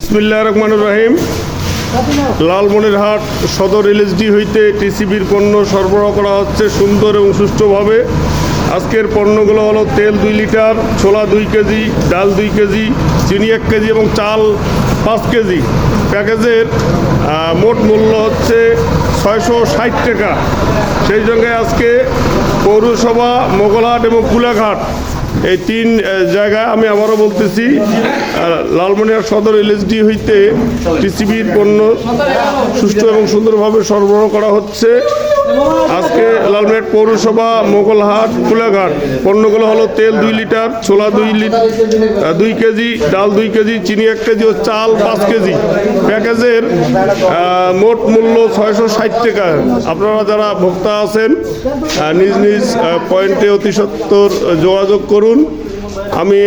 বিসমিল্লাহ রহমান রহিম। লালমনিরহাট সদর এলএসডি হইতে টিসিবির পণ্য সরবরাহ করা হচ্ছে সুন্দর এবং সুষ্ঠুভাবে। আজকের পণ্যগুলো হলো তেল দুই লিটার, ছোলা দুই কেজি, ডাল দুই কেজি, চিনি এক কেজি এবং চাল পাঁচ কেজি। প্যাকেজের মোট মূল্য হচ্ছে ছয়শো ষাট টাকা। সেই সঙ্গে আজকে পৌরসভা, মোগলহাট এবং কুলাঘাট এই তিন আহ, জায়গায় আমি আবারও বলতেছি লালমনিরহাট সদর এলএসডি হইতে টিসিবির পণ্য সুষ্ঠু এবং সুন্দরভাবে সরবরাহ করা হচ্ছে। পৌরসভা, মোগলহাট, কুলাঘাট। পণ্যগুলো হলো তেল দুই লিটার, ছোলা দুই দুই কেজি, ডাল দুই কেজি, চিনি এক কেজি ও চাল পাঁচ কেজি। প্যাকেজের মোট মূল্য ছয়শো ষাট টাকা। আপনারা যারা ভোক্তা আছেন নিজ নিজ পয়েন্টে অতি সত্বর যোগাযোগ করুন। আমি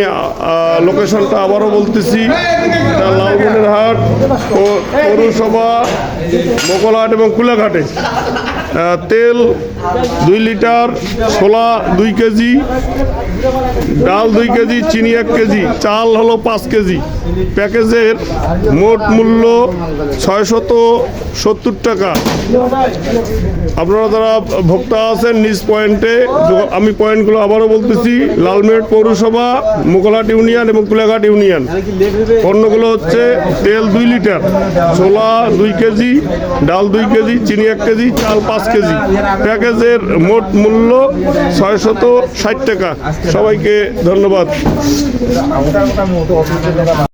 লোকেশনটা আবারও বলতেছি লালমনিরহাট পৌরসভা, মোগলহাট এবং কুলাঘাটে। তেল দুই লিটার, ছোলা দুই কেজি, ডাল দুই কেজি, চিনি এক কেজি, চাল হলো পাঁচ কেজি। প্যাকেজের মোট মূল্য ছয়শত সত্তর টাকা। আপনারা যারা ভোক্তা আছেন নিজ পয়েন্টে আমি পয়েন্টগুলো আবারও বলতেছি, লালমেট পৌরসভা মোগলাট ইউনিয়ন এবং কুলাঘাট ইউনিয়ন। পণ্যগুলো হচ্ছে তেল দুই লিটার, ছোলা দুই কেজি, ডাল দুই কেজি, চিনি এক কেজি, চাল পাঁচ কেজি। প্যাকেজের মোট মূল্য ছয়শত ষাট টাকা। সবাইকে ধন্যবাদ।